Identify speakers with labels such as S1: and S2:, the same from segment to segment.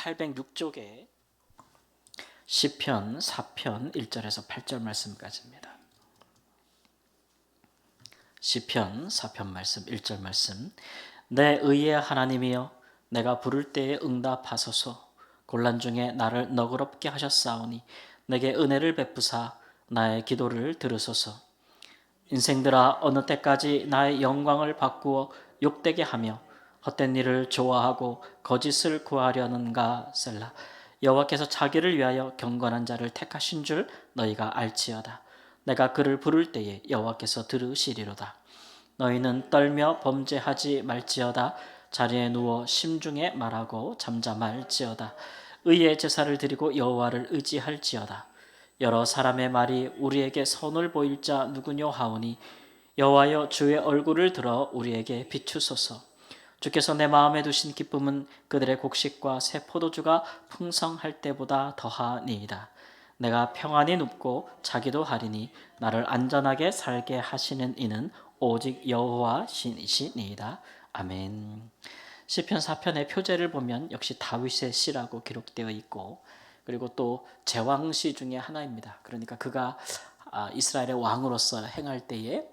S1: 806쪽에 시편 4편 1절에서 8절 말씀까지입니다. 시편 4편 말씀 1절 말씀. 내 의의 하나님이여 내가 부를 때에 응답하소서. 곤란 중에 나를 너그럽게 하셨사오니 내게 은혜를 베푸사 나의 기도를 들으소서. 인생들아 어느 때까지 나의 영광을 바꾸어 욕되게 하며 헛된 일을 좋아하고 거짓을 구하려는가 셀라. 여호와께서 자기를 위하여 경건한 자를 택하신 줄 너희가 알지어다. 내가 그를 부를 때에 여호와께서 들으시리로다. 너희는 떨며 범죄하지 말지어다. 자리에 누워 심중에 말하고 잠잠할지어다. 의의 제사를 드리고 여호와를 의지할지어다. 여러 사람의 말이 우리에게 선을 보일 자 누구뇨 하오니 여호와여 주의 얼굴을 들어 우리에게 비추소서 주께서 내 마음에 두신 기쁨은 그들의 곡식과 새 포도주가 풍성할 때보다 더하니이다. 내가 평안히 눕고 자기도 하리니 나를 안전하게 살게 하시는 이는 오직 여호와 신이시니이다. 아멘. 시편 4편의 표제를 보면 역시 다윗의 시라고 기록되어 있고 그리고 또 제왕시 중에 하나입니다. 그러니까 그가 아, 이스라엘의 왕으로서 행할 때에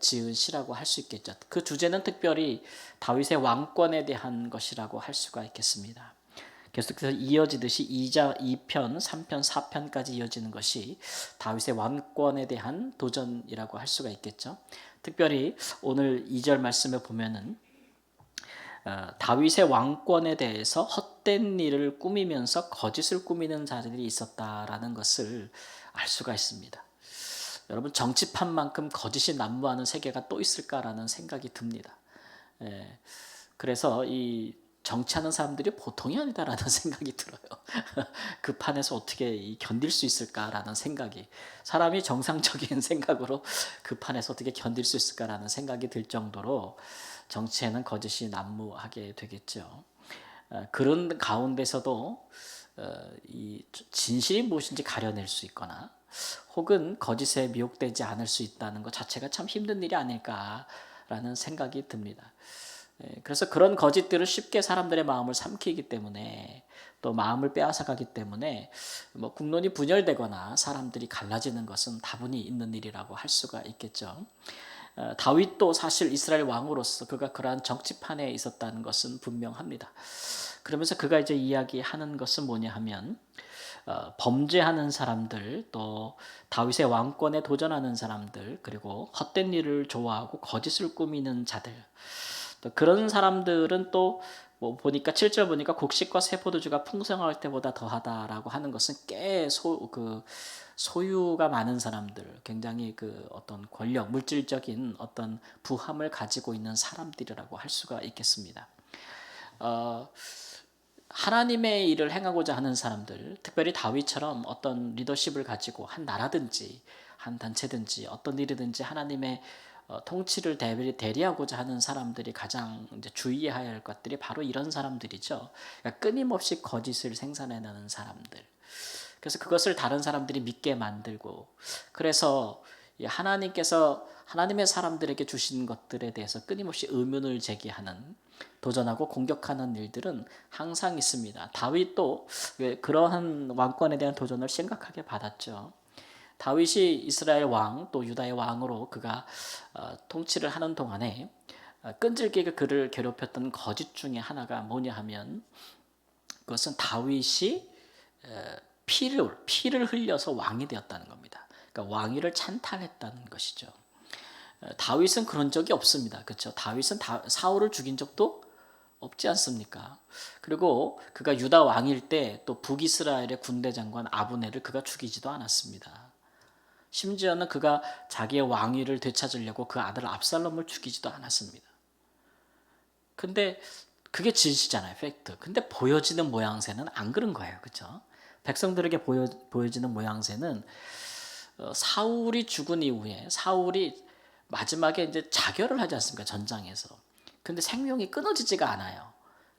S1: 지은 시라고 할 수 있겠죠. 그 주제는 특별히 다윗의 왕권에 대한 것이라고 할 수가 있겠습니다. 계속해서 이어지듯이 2자 2편, 3편, 4편까지 이어지는 것이 다윗의 왕권에 대한 도전이라고 할 수가 있겠죠. 특별히 오늘 2절 말씀에 보면은 어, 다윗의 왕권에 대해서 헛된 일을 꾸미면서 거짓을 꾸미는 자들이 있었다라는 것을 알 수가 있습니다. 여러분 정치판만큼 거짓이 난무하는 세계가 또 있을까라는 생각이 듭니다. 예, 그래서 이 정치하는 사람들이 보통이 아니다라는 생각이 들어요. 그 판에서 어떻게 견딜 수 있을까라는 생각이 사람이 정상적인 생각으로 그 판에서 어떻게 견딜 수 있을까라는 생각이 들 정도로 정치에는 거짓이 난무하게 되겠죠. 어, 그런 가운데서도 어, 이 진실이 무엇인지 가려낼 수 있거나 혹은 거짓에 미혹되지 않을 수 있다는 것 자체가 참 힘든 일이 아닐까라는 생각이 듭니다. 예, 그래서 그런 거짓들을 쉽게 사람들의 마음을 삼키기 때문에 또 마음을 빼앗아가기 때문에 뭐 국론이 분열되거나 사람들이 갈라지는 것은 다분히 있는 일이라고 할 수가 있겠죠. 어, 다윗도 사실 이스라엘 왕으로서 그가 그러한 정치판에 있었다는 것은 분명합니다. 그러면서 그가 이제 이야기하는 것은 뭐냐 하면 어, 범죄하는 사람들 또 다윗의 왕권에 도전하는 사람들 그리고 헛된 일을 좋아하고 거짓을 꾸미는 자들 또 그런 사람들은 또 뭐 보니까 7절 보니까 곡식과 세포도주가 풍성할 때보다 더하다라고 하는 것은 꽤소그 소유가 많은 사람들, 굉장히 그 어떤 권력, 물질적인 어떤 부함을 가지고 있는 사람들이라고 할 수가 있겠습니다. 어, 하나님의 일을 행하고자 하는 사람들, 특별히 다윗처럼 어떤 리더십을 가지고 한 나라든지 한 단체든지 어떤 일이든지 하나님의 어, 통치를 대리하고자 하는 사람들이 가장 주의해야 할 것들이 바로 이런 사람들이죠. 그러니까 끊임없이 거짓을 생산해내는 사람들. 그래서 그것을 다른 사람들이 믿게 만들고 그래서 하나님께서 하나님의 사람들에게 주신 것들에 대해서 끊임없이 의문을 제기하는 도전하고 공격하는 일들은 항상 있습니다. 다윗도 그러한 왕권에 대한 도전을 심각하게 받았죠. 다윗이 이스라엘 왕 또 유다의 왕으로 그가 어, 통치를 하는 동안에 어, 끈질기게 그를 괴롭혔던 거짓 중에 하나가 뭐냐 하면 그것은 다윗이 피를 피를 흘려서 왕이 되었다는 겁니다. 그러니까 왕위를 찬탈했다는 것이죠. 어, 다윗은 그런 적이 없습니다. 그렇죠? 다윗은 다, 사울을 죽인 적도 없지 않습니까? 그리고 그가 유다 왕일 때 또 북이스라엘의 군대 장관 아브네를 그가 죽이지도 않았습니다. 심지어는 그가 자기의 왕위를 되찾으려고 그 아들 압살롬을 죽이지도 않았습니다. 근데 그게 진실이잖아요, 팩트. 근데 보여지는 모양새는 안 그런 거예요, 그렇죠? 백성들에게 보여, 보여지는 모양새는 어, 사울이 죽은 이후에 사울이 마지막에 이제 자결을 하지 않습니까 전장에서. 근데 생명이 끊어지지가 않아요.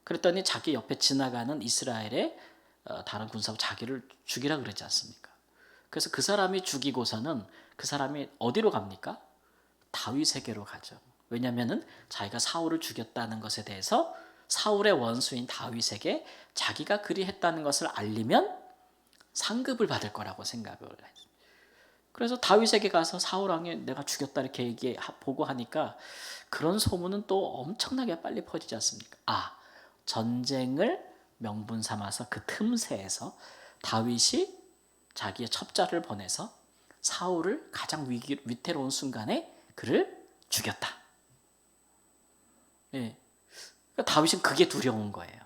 S1: 그랬더니 자기 옆에 지나가는 이스라엘의 어, 다른 군사가 자기를 죽이라 그러지 않습니까? 그래서 그 사람이 죽이고서는 그 사람이 어디로 갑니까? 다윗에게로 가죠. 왜냐하면은 자기가 사울을 죽였다는 것에 대해서 사울의 원수인 다윗에게 자기가 그리 했다는 것을 알리면 상급을 받을 거라고 생각을 했어요. 그래서 다윗에게 가서 사울 왕이 내가 죽였다 이렇게 얘기 보고 하니까 그런 소문은 또 엄청나게 빨리 퍼지지 않습니까? 아 전쟁을 명분 삼아서 그 틈새에서 다윗이 자기의 첩자를 보내서 사울을 가장 위기, 위태로운 순간에 그를 죽였다. 예. 그러니까 다윗은 그게 두려운 거예요.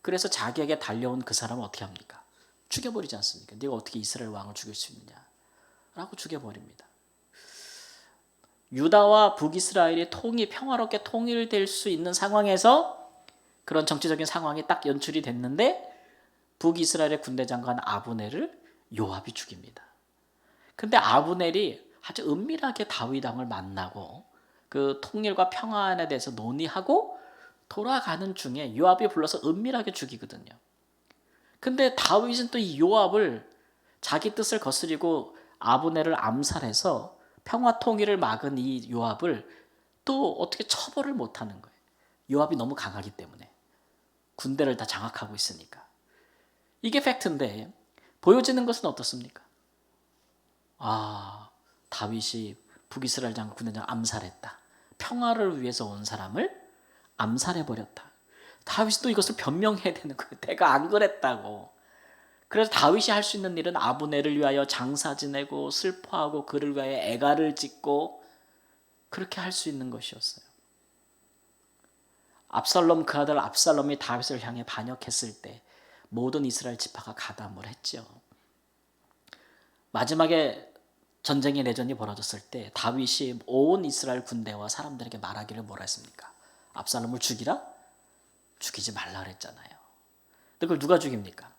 S1: 그래서 자기에게 달려온 그 사람을 어떻게 합니까? 죽여버리지 않습니까? 네가 어떻게 이스라엘 왕을 죽일 수 있느냐? 라고 죽여버립니다. 유다와 북이스라엘이 통이 평화롭게 통일될 수 있는 상황에서 그런 정치적인 상황이 딱 연출이 됐는데 북이스라엘의 군대 장관 아브넬을 요압이 죽입니다. 근데 아브넬이 아주 은밀하게 다윗 왕을 만나고 그 통일과 평안에 대해서 논의하고 돌아가는 중에 요압이 불러서 은밀하게 죽이거든요. 근데 다윗은 또 이 요압을 자기 뜻을 거스리고 아브넬을 암살해서 평화 통일을 막은 이 요압을 또 어떻게 처벌을 못 하는 거예요. 요압이 너무 강하기 때문에 군대를 다 장악하고 있으니까. 이게 팩트인데 보여지는 것은 어떻습니까? 아, 다윗이 북이스라엘 장군 군대장 암살했다. 평화를 위해서 온 사람을 암살해 버렸다. 다윗이 또 이것을 변명해야 되는 거예요. 내가 안 그랬다고. 그래서 다윗이 할 수 있는 일은 아브넬을 위하여 장사 지내고 슬퍼하고 그를 위하여 애가를 짓고 그렇게 할 수 있는 것이었어요. 압살롬 그 아들 압살롬이 다윗을 향해 반역했을 때 모든 이스라엘 지파가 가담을 했죠. 마지막에 전쟁의 내전이 벌어졌을 때 다윗이 온 이스라엘 군대와 사람들에게 말하기를 뭐라 했습니까? 압살롬을 죽이라? 죽이지 말라 그랬잖아요. 근데 그걸 누가 죽입니까?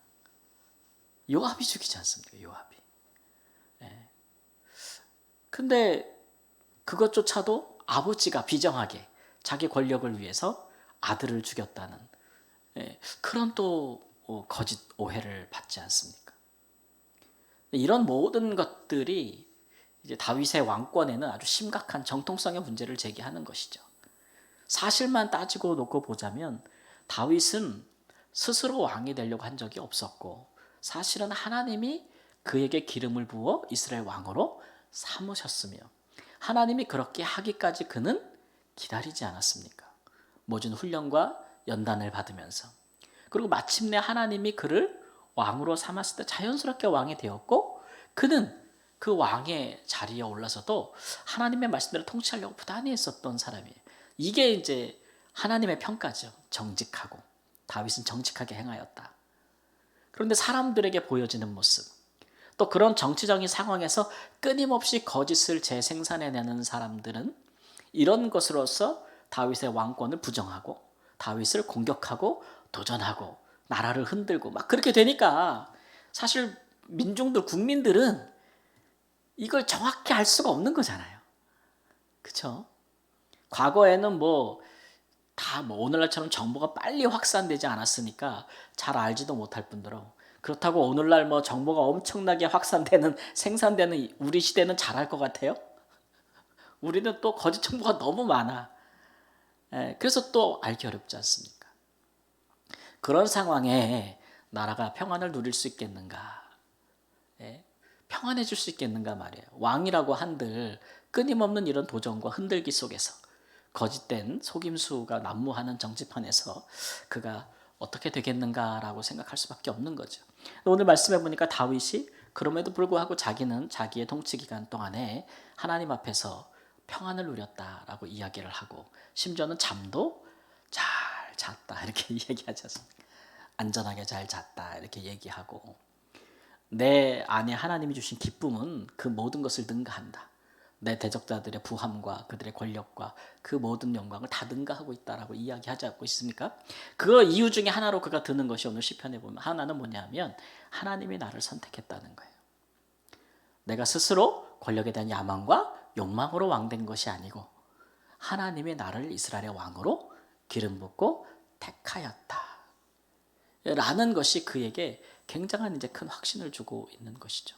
S1: 요압이 죽이지 않습니까? 요압이. 예. 근데 그것조차도 아버지가 비정하게 자기 권력을 위해서 아들을 죽였다는 예. 그런 또 어, 거짓 오해를 받지 않습니까? 이런 모든 것들이 이제 다윗의 왕권에는 아주 심각한 정통성의 문제를 제기하는 것이죠. 사실만 따지고 놓고 보자면 다윗은 스스로 왕이 되려고 한 적이 없었고 사실은 하나님이 그에게 기름을 부어 이스라엘 왕으로 삼으셨으며 하나님이 그렇게 하기까지 그는 기다리지 않았습니까? 모든 훈련과 연단을 받으면서 그리고 마침내 하나님이 그를 왕으로 삼았을 때 자연스럽게 왕이 되었고 그는 그 왕의 자리에 올라서도 하나님의 말씀대로 통치하려고 부단히 했었던 사람이에요. 이게 이제 하나님의 평가죠. 정직하고 다윗은 정직하게 행하였다. 그런데 사람들에게 보여지는 모습, 또 그런 정치적인 상황에서 끊임없이 거짓을 재생산해내는 사람들은 이런 것으로서 다윗의 왕권을 부정하고 다윗을 공격하고 도전하고 나라를 흔들고 막 그렇게 되니까 사실 민중들 국민들은 이걸 정확히 알 수가 없는 거잖아요. 그렇죠? 과거에는 뭐 다 뭐 오늘날처럼 정보가 빨리 확산되지 않았으니까 잘 알지도 못할 뿐더러 그렇다고 오늘날 뭐 정보가 엄청나게 확산되는 생산되는 우리 시대는 잘할 것 같아요? 우리는 또 거짓 정보가 너무 많아. 예, 그래서 또 알기 어렵지 않습니까? 그런 상황에 나라가 평안을 누릴 수 있겠는가? 예, 평안해질 수 있겠는가 말이에요. 왕이라고 한들 끊임없는 이런 도전과 흔들기 속에서 거짓된 속임수가 난무하는 정치판에서 그가 어떻게 되겠는가라고 생각할 수밖에 없는 거죠. 오늘 말씀해 보니까 다윗이 그럼에도 불구하고 자기는 자기의 통치 기간 동안에 하나님 앞에서 평안을 누렸다라고 이야기를 하고 심지어는 잠도 잘 잤다 이렇게 얘기하지 않습니까? 안전하게 잘 잤다 이렇게 얘기하고 내 안에 하나님이 주신 기쁨은 그 모든 것을 능가한다. 내 대적자들의 부함과 그들의 권력과 그 모든 영광을 다 능가하고 있다라고 이야기하지 않고 있습니까? 그 이유 중에 하나로 그가 드는 것이 오늘 시편에 보면 하나는 뭐냐면 하나님이 나를 선택했다는 거예요. 내가 스스로 권력에 대한 야망과 욕망으로 왕된 것이 아니고 하나님이 나를 이스라엘의 왕으로 기름 붓고 택하였다. 라는 것이 그에게 굉장한 이제 큰 확신을 주고 있는 것이죠.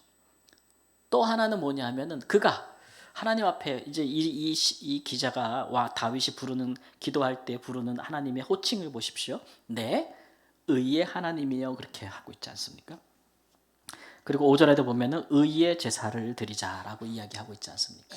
S1: 또 하나는 뭐냐 하면은 그가 하나님 앞에 이제 이, 이, 시- 이 기자가 와 다윗이 부르는 기도할 때 부르는 하나님의 호칭을 보십시오. 네, 의의 하나님이여 그렇게 하고 있지 않습니까? 그리고 5절에도 보면은 의의 제사를 드리자라고 이야기하고 있지 않습니까?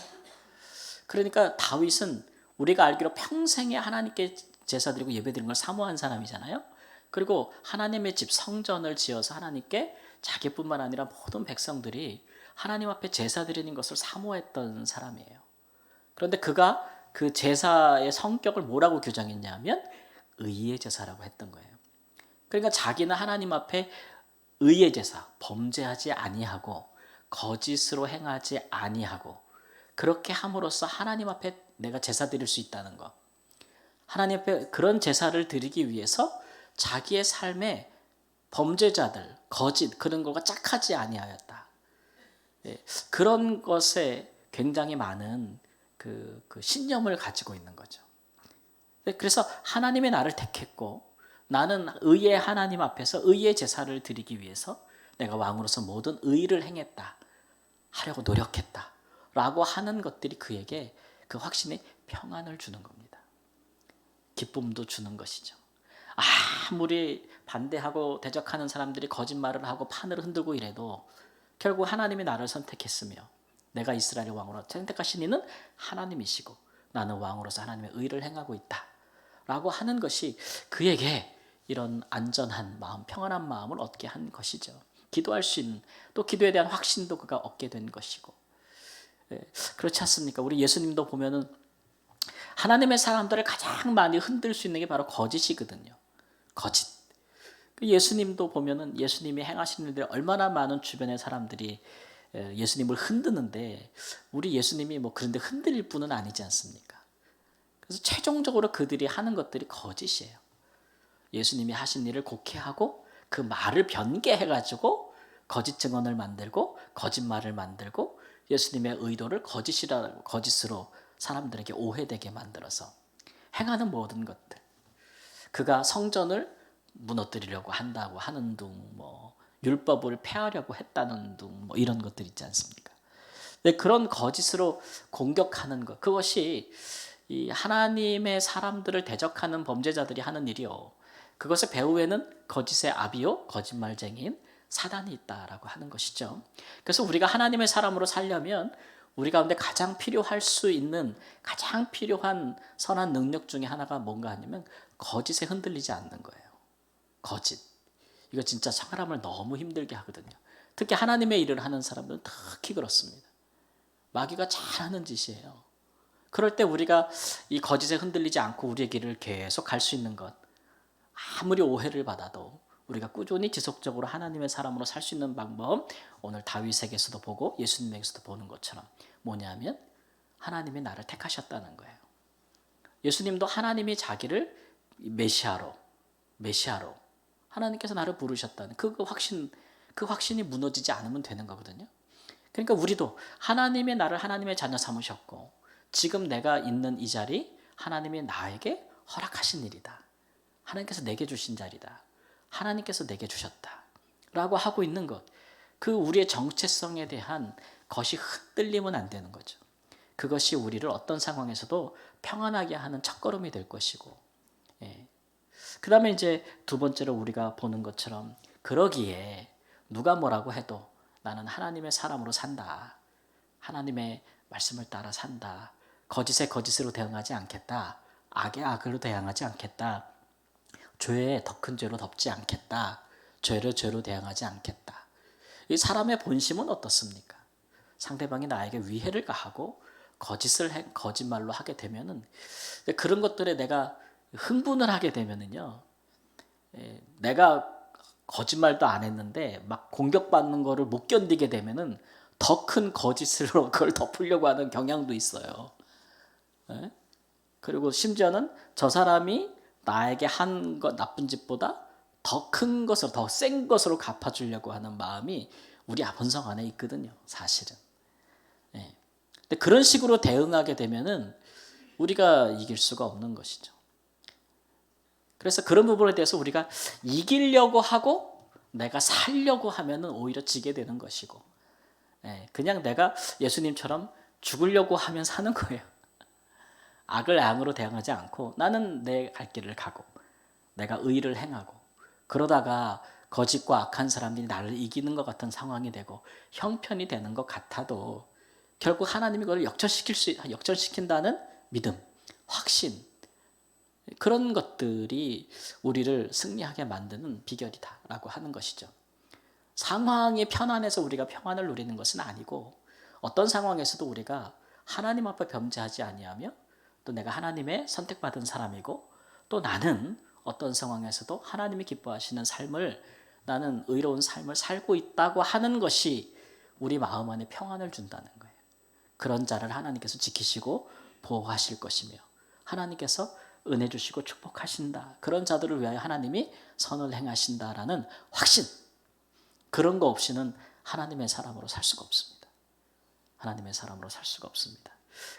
S1: 그러니까 다윗은 우리가 알기로 평생에 하나님께 제사 드리고 예배 드리는 걸 사모한 사람이잖아요. 그리고 하나님의 집 성전을 지어서 하나님께 자기뿐만 아니라 모든 백성들이 하나님 앞에 제사 드리는 것을 사모했던 사람이에요. 그런데 그가 그 제사의 성격을 뭐라고 규정했냐면 의의 제사라고 했던 거예요. 그러니까 자기는 하나님 앞에 의의 제사, 범죄하지 아니하고 거짓으로 행하지 아니하고 그렇게 함으로써 하나님 앞에 내가 제사 드릴 수 있다는 것. 하나님 앞에 그런 제사를 드리기 위해서 자기의 삶에 범죄자들, 거짓 그런 거가 짝하지 아니하였다. 예, 그런 것에 굉장히 많은 그, 그 신념을 가지고 있는 거죠. 네, 그래서 하나님의 나를 택했고 나는 의의 하나님 앞에서 의의 제사를 드리기 위해서 내가 왕으로서 모든 의를 행했다. 하려고 노력했다. 라고 하는 것들이 그에게 그 확신에 평안을 주는 겁니다. 기쁨도 주는 것이죠. 아무리 반대하고 대적하는 사람들이 거짓말을 하고 판을 흔들고 이래도 결국 하나님이 나를 선택했으며 내가 이스라엘의 왕으로 선택하신 이는 하나님이시고 나는 왕으로서 하나님의 의를 행하고 있다. 라고 하는 것이 그에게 이런 안전한 마음, 평안한 마음을 얻게 한 것이죠. 기도할 수 있는 또 기도에 대한 확신도 그가 얻게 된 것이고 예, 그렇지 않습니까? 우리 예수님도 보면은 하나님의 사람들을 가장 많이 흔들 수 있는 게 바로 거짓이거든요. 거짓. 그 예수님도 보면은 예수님이 행하시는 일들이 얼마나 많은 주변의 사람들이 에, 예수님을 흔드는데 우리 예수님이 뭐 그런데 흔들릴 분은 아니지 않습니까? 그래서 최종적으로 그들이 하는 것들이 거짓이에요. 예수님이 하신 일을 곡해하고 그 말을 변개해 가지고 거짓 증언을 만들고 거짓말을 만들고 예수님의 의도를 거짓이라 거짓으로 사람들에게 오해되게 만들어서 행하는 모든 것들. 그가 성전을 무너뜨리려고 한다고 하는 둥, 뭐 율법을 폐하려고 했다는 둥, 뭐 이런 것들 있지 않습니까? 근데 그런 거짓으로 공격하는 것, 그것이 이 하나님의 사람들을 대적하는 범죄자들이 하는 일이요. 그것의 배후에는 거짓의 아비요, 거짓말쟁이인 사단이 있다라고 하는 것이죠. 그래서 우리가 하나님의 사람으로 살려면 우리 가운데 가장 필요할 수 있는 가장 필요한 선한 능력 중에 하나가 뭔가 하냐면 거짓에 흔들리지 않는 거예요. 거짓. 이거 진짜 사람을 너무 힘들게 하거든요. 특히 하나님의 일을 하는 사람들은 특히 그렇습니다. 마귀가 잘하는 짓이에요. 그럴 때 우리가 이 거짓에 흔들리지 않고 우리의 길을 계속 갈 수 있는 것. 아무리 오해를 받아도 우리가 꾸준히 지속적으로 하나님의 사람으로 살 수 있는 방법 오늘 다윗에게서도 보고 예수님에게서도 보는 것처럼 뭐냐면 하나님이 나를 택하셨다는 거예요. 예수님도 하나님이 자기를 메시아로 메시아로 하나님께서 나를 부르셨다는 그 확신 그 확신이 무너지지 않으면 되는 거거든요. 그러니까 우리도 하나님의 나를 하나님의 자녀 삼으셨고 지금 내가 있는 이 자리 하나님이 나에게 허락하신 일이다. 하나님께서 내게 주신 자리다. 하나님께서 내게 주셨다. 라고 하고 있는 것. 그 우리의 정체성에 대한 것이 흔들리면 안 되는 거죠. 그것이 우리를 어떤 상황에서도 평안하게 하는 첫걸음이 될 것이고. 예. 그 다음에 이제 두 번째로 우리가 보는 것처럼 그러기에 누가 뭐라고 해도 나는 하나님의 사람으로 산다. 하나님의 말씀을 따라 산다. 거짓에 거짓으로 대응하지 않겠다. 악에 악으로 대응하지 않겠다. 죄에 더 큰 죄로 덮지 않겠다. 죄를 죄로 대응하지 않겠다. 이 사람의 본심은 어떻습니까? 상대방이 나에게 위해를 가하고 거짓을 해, 거짓말로 하게 되면은 그런 것들에 내가 흥분을 하게 되면은요. 에, 내가 거짓말도 안 했는데 막 공격받는 거를 못 견디게 되면은 더 큰 거짓으로 그걸 덮으려고 하는 경향도 있어요. 에? 그리고 심지어는 저 사람이 나에게 한 것 나쁜 짓보다 더 큰 것으로 더 센 것으로 갚아주려고 하는 마음이 우리 본성 안에 있거든요. 사실은. 예. 근데 그런 식으로 대응하게 되면은 우리가 이길 수가 없는 것이죠. 그래서 그런 부분에 대해서 우리가 이기려고 하고 내가 살려고 하면은 오히려 지게 되는 것이고, 예. 그냥 내가 예수님처럼 죽으려고 하면 사는 거예요. 악을 악으로 대항하지 않고 나는 내 갈 길을 가고 내가 의를 행하고 그러다가 거짓과 악한 사람들이 나를 이기는 것 같은 상황이 되고 형편이 되는 것 같아도 결국 하나님이 그걸 역전시킬 수 역전시킨다는 믿음, 확신 그런 것들이 우리를 승리하게 만드는 비결이다라고 하는 것이죠. 상황이 편안해서 우리가 평안을 누리는 것은 아니고 어떤 상황에서도 우리가 하나님 앞에 범죄하지 아니하며 또 내가 하나님의 선택받은 사람이고 또 나는 어떤 상황에서도 하나님이 기뻐하시는 삶을 나는 의로운 삶을 살고 있다고 하는 것이 우리 마음 안에 평안을 준다는 거예요. 그런 자를 하나님께서 지키시고 보호하실 것이며 하나님께서 은혜 주시고 축복하신다. 그런 자들을 위하여 하나님이 선을 행하신다라는 확신. 그런 거 없이는 하나님의 사람으로 살 수가 없습니다. 하나님의 사람으로 살 수가 없습니다.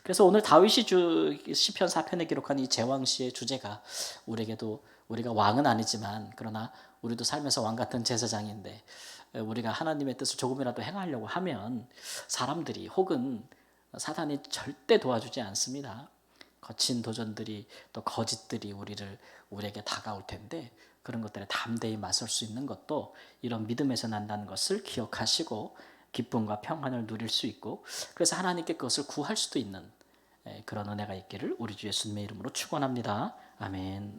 S1: 그래서 오늘 다윗이 주 시편 4편에 기록한 이 제왕시의 주제가 우리에게도 우리가 왕은 아니지만 그러나 우리도 삶에서 왕 같은 제사장인데 우리가 하나님의 뜻을 조금이라도 행하려고 하면 사람들이 혹은 사단이 절대 도와주지 않습니다. 거친 도전들이 또 거짓들이 우리를 우리에게 다가올 텐데 그런 것들에 담대히 맞설 수 있는 것도 이런 믿음에서 난다는 것을 기억하시고 기쁨과 평안을 누릴 수 있고 그래서 하나님께 그것을 구할 수도 있는 예, 그런 은혜가 있기를 우리 주 예수님의 이름으로 축원합니다. 아멘.